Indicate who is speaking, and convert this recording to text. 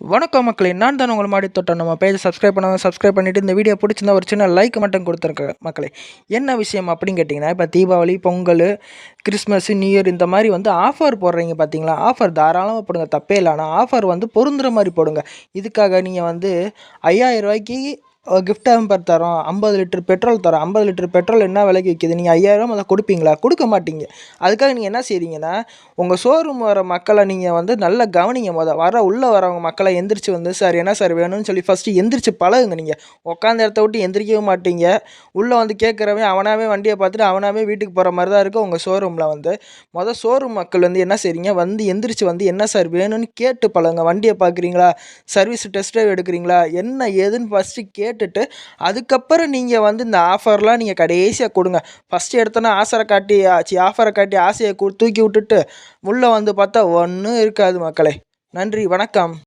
Speaker 1: வணக்கம் மக்களே நான் தான் உங்களை மாடி தொட்டோம். நம்ம பேஜை சப்ஸ்கிரைப் பண்ணாமல் சப்ஸ்கிரைப் பண்ணிவிட்டு இந்த வீடியோ பிடிச்சிருந்தா ஒரு சின்ன லைக் மட்டும் கொடுத்துருக்க மக்களே. என்ன விஷயம் அப்படின்னு கேட்டிங்கன்னா இப்போ Deepavali Pongal Christmas new year இந்த மாதிரி வந்து ஆஃபர் போடுறீங்க பார்த்தீங்களா ஆஃபர் தாராளமாக போடுங்க தப்பே இல்லை. ஆனால் ஆஃபர் வந்து பொருந்துற மாதிரி போடுங்க. இதுக்காக நீங்கள் வந்து ஐயாயிரம் ரூபாய்க்கு கிஃப்ட் ஹேம்பர் தரோம். ஐம்பது லிட்டர் பெட்ரோல் தரோம். ஐம்பது லிட்டர் பெட்ரோல் என்ன விலைக்கு விற்கிது நீங்கள் ஐயாயிரம் அதை கொடுப்பீங்களா? கொடுக்க மாட்டீங்க. அதுக்காக நீங்கள் என்ன செய்கிறீங்கன்னா உங்கள் ஷோரூம் வர மக்களை நீங்கள் வந்து நல்லா கவனிங்க மொதல் வர உள்ளே வரவங்க மக்களை எந்திரிச்சு வந்து சார் என்ன சார் வேணும்னு சொல்லி ஃபஸ்ட்டு எந்திரிச்சு பழகுங்க நீங்கள் உட்காந்த இடத்த விட்டு எந்திரிக்கவே மாட்டீங்க. உள்ளே வந்து கேட்குறவன் அவனாவே வண்டியை பார்த்துட்டு அவனாவே வீட்டுக்கு போகிற மாதிரி தான் இருக்கும் உங்கள் ஷோரூமில் வந்து. மொதல் ஷோரூம் மக்கள் வந்து என்ன செய்கிறீங்க வந்து எந்திரிச்சு வந்து என்ன சார் வேணும்னு கேட்டு பழகுங்க. வண்டியை பார்க்குறீங்களா? சர்வீஸ் டெஸ்ட் ட்ரைவ் எடுக்கிறீங்களா? என்ன ஏதுன்னு ஃபஸ்ட்டு கேட்டு கேட்டுட்டு அதுக்கப்புறம் நீங்கள் வந்து இந்த ஆஃபர்லாம் நீங்கள் கடைசியாக கொடுங்க. ஃபஸ்ட்டு எடுத்தோன்னா ஆசரை காட்டி ஆச்சு ஆஃபரை காட்டி ஆசையை தூக்கி விட்டுட்டு உள்ளே வந்து பார்த்தா ஒன்றும் இருக்காது மக்களே. நன்றி வணக்கம்.